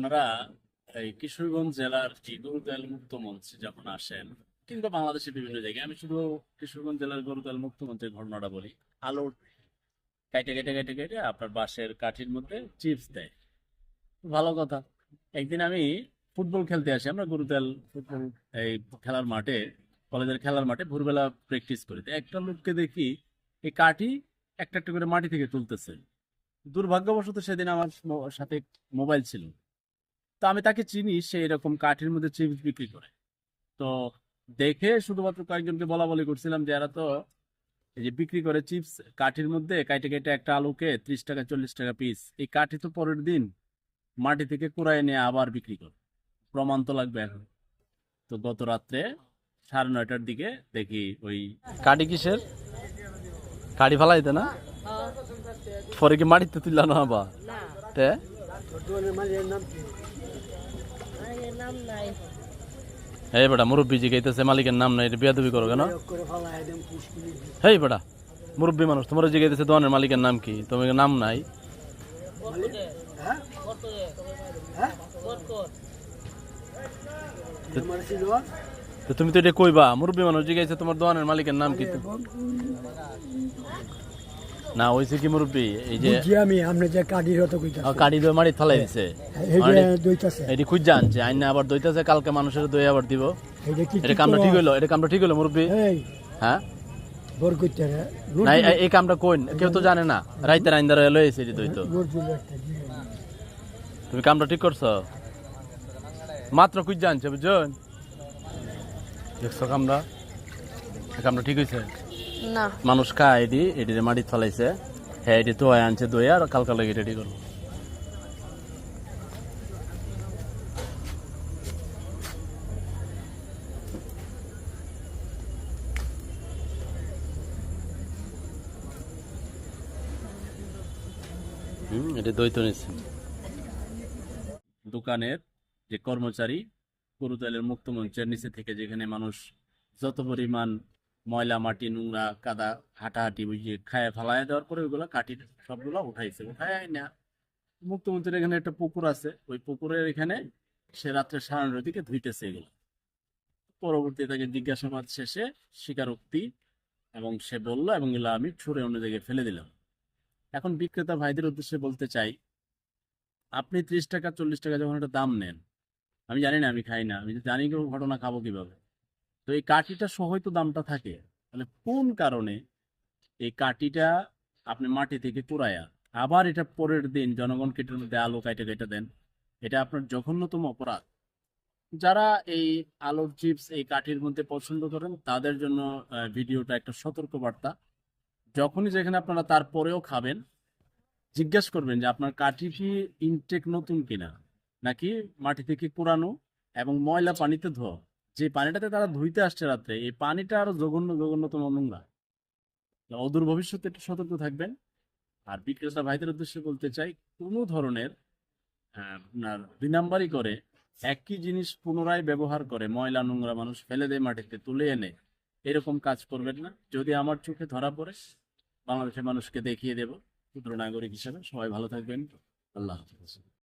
আপনারা এই কিশোরগঞ্জ জেলার যে গরুদয়াল মুক্ত মঞ্চে যখন আসেন, কিংবা বাংলাদেশের বিভিন্ন জায়গায়, আমি শুধু কিশোরগঞ্জ জেলার গরুদয়াল মুক্ত মঞ্চের ঘটনাটা বলি। আলো কাইটে কেটে কেটে কেটে আপনার বাঁশের কাঠির মধ্যে চিপস দেয়। ভালো কথা। একদিন আমি ফুটবল খেলতে আসি, আমরা গরুদয়াল ফুটবল এই খেলার মাঠে, কলেজের খেলার মাঠে ভোরবেলা প্র্যাকটিস করি। তো একটা লোককে দেখি, এই কাঠি একটা একটা করে মাটি থেকে তুলতেছে। দুর্ভাগ্যবশত সেদিন আমার সাথে মোবাইল ছিল। তো আমি তাকে চিনি সে এরকম কাঠের মধ্যে চিপস বিক্রি করে। তো দেখে শুধুমাত্র কয়েকজনকে বলা বলি করছিলাম যে এরা তো এই যে বিক্রি করে চিপস কাঠির মধ্যে কাইটে কেটে একটা আলুকে ত্রিশ টাকা চল্লিশ টাকা পিস এই কাঠি তো পরের দিন মাটি থেকে কুড়ায় নিয়ে আবার বিক্রি করে। প্রমাণ তো লাগবে এখন। তো গত রাত্রে সাড়ে নয়টার দিকে দেখি ওই কাঠি কিসের? কাঠি ফালাইতে না? পরে কি মাটিতে তুললাম আবার তে? এই বেটা, মুরব্বী জি গাইতেছে, মালিকের নাম নাই, এটা বিয়াদবি করো কেন? হেই বেটা, মুরব্বী মানুষ, তোমার যে গাইতেছে দোকানের মালিকের নাম কি? তোমার নাম নাই? তো তুমি তো এটা কইবা, মুরব্বী মানুষ গাইছে, তোমার দোকানের মালিকের নাম কি? না হইছে কি মুরব্বী? এই যে বুঝছি আমি আপনি যে কাঠির হতো কইতা আহ, কাঠি দই মারি ফালাই দিছে। এইটা দইতাছে। এটি খুঁজ জানছে আইন আবার দইতাছে কালকে মানুষের দই আবার দিব। এটা কামটা ঠিক হইল? এটা কামটা ঠিক হইল মুরব্বী? এই হ্যাঁ? বর কইতে না এই- এই কামটা কই কেউ তো জানে না। রাইতে রাইন্দার এলো এসে দই তো। তুমি কামটা ঠিক করছ? মাত্র কুই জানছে বুঝছেন? দেখছ কামটা? এই কামটা ঠিক হয়েছে না মানুষ খায় এটি এটি মাটি ফলাইছে হ্যাঁ এটি তো আনছে দই আর কালকা লাগে রেডি করব। এটা দোকানের যে কর্মচারী গরুদলের মুক্ত মঞ্চের নিচে থেকে যেখানে মানুষ যত পরিমাণ ময়লা, মাটি, নোংরা, কাদা, হাঁটাহাঁটি বুঝিয়ে খায় ফালায় দেওয়ার পরে ওইগুলো কাটি সবগুলো উঠাইছে উঠায় না। মুক্তমন্ত্রীর এখানে একটা পুকুর আছে, ওই পুকুরের এখানে সে রাত্রে সাড়ে নটার দিকে ধুইতেছে এগুলো। পরবর্তী তাকে জিজ্ঞাসাবাদ শেষে স্বীকারোক্তি এবং সে বলল, এবং এগুলো আমি ছুঁড়ে অন্য জায়গায় ফেলে দিলাম। এখন বিক্রেতা ভাইদের উদ্দেশ্যে বলতে চাই, আপনি ত্রিশ টাকা, চল্লিশ টাকা যখন একটা দাম নেন, আমি জানি না আমি খাই না, আমি জানি কেউ ঘটনা খাব কীভাবে। তো এই কাঠিটা সহই তো দামটা থাকে। তাহলে কোন কারণে এই কাঠিটা আপনি মাটি থেকে কুড়ায়া আবার এটা পরের দিন জনগণ কেটের মধ্যে আলো কাইটে কেটে দেন? এটা আপনার জঘন্যতম অপরাধ। যারা এই আলোর চিপস, এই কাঠির মধ্যে পছন্দ করেন, তাদের জন্য ভিডিওটা একটা সতর্ক বার্তা যখনই যেখানে আপনারা তারপরেও খাবেন, জিজ্ঞেস করবেন যে আপনার কাঠি কি ইনটেক নতুন কিনা? নাকি মাটি থেকে কুড়ানো এবং ময়লা পানিতে ধোয়া? যে পানিটাতে তারা ধুইতে আসছে রাত্রে, এই পানিটা আরও জঘন্য, জঘন্যতম নোংরা। অদূর ভবিষ্যতে একটু সতর্ক থাকবেন। আর বিক্রেতা ভাইদের উদ্দেশ্যে বলতে চাই, কোনো ধরনের আপনার দুই নাম্বারই করে, একই জিনিস পুনরায় ব্যবহার করে, ময়লা নোংরা মানুষ ফেলে দেয় মাটিতে, তুলে এনে, এরকম কাজ করবেন না। যদি আমার চোখে ধরা পড়ে, বাংলাদেশের মানুষকে দেখিয়ে দেব, ক্ষুদ্র নাগরিক হিসেবে। সবাই ভালো থাকবেন। আল্লাহ হাফিজ।